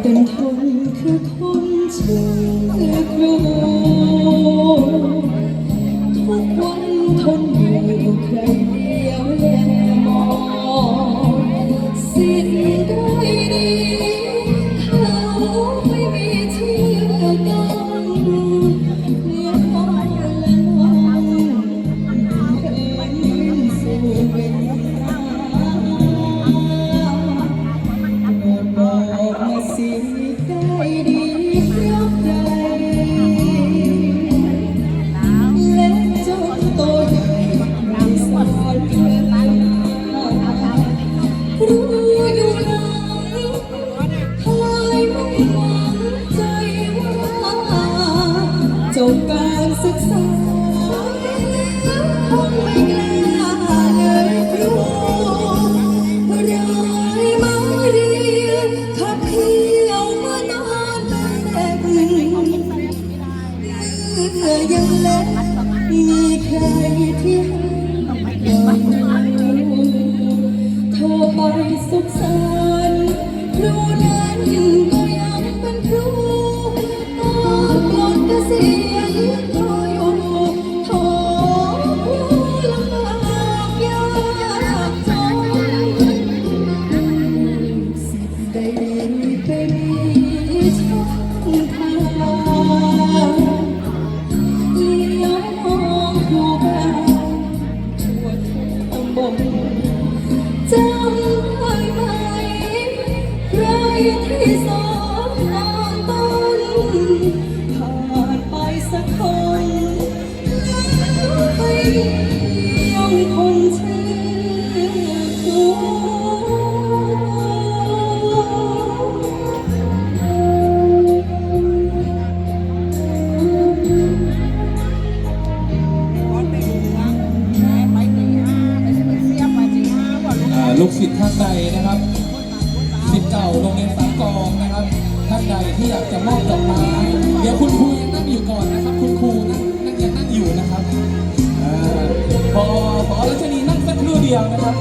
เป็นทนคือคนชื่อครูทุกวันทนอยู่ใคร จบการศึกษาคงไม่กล้าเลยครูร้ายมาเรียนขับเคี่ยวมานานแต่เมื่อยังเล็กมีใครที่ให้โทรไปสุขสันต์ครูนั้นก็ยัง ทางเลี้ยวมอง กศิษย์ท่านใดนะครับศิษย์เก่าโรงเรียนสามกองนะครับ ท่านใดที่อยากจะมอบดอกไม้เดี๋ยวคุณครูยังนั่งอยู่ก่อนนะครับ คุณครูนั่งนั่งยังนั่งอยู่นะครับอ่าพอพอรัชนีนั่งสักครู่เดียวนะครับ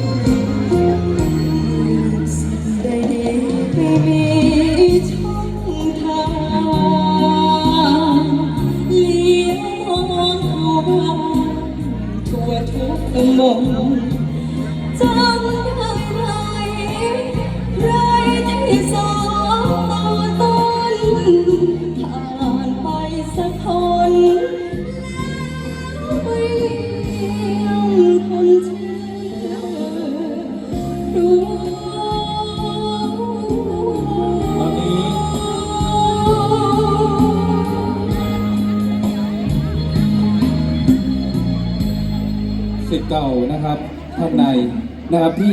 ได้ดี สิทธิ์เก่านะครับท่านในนะครับที่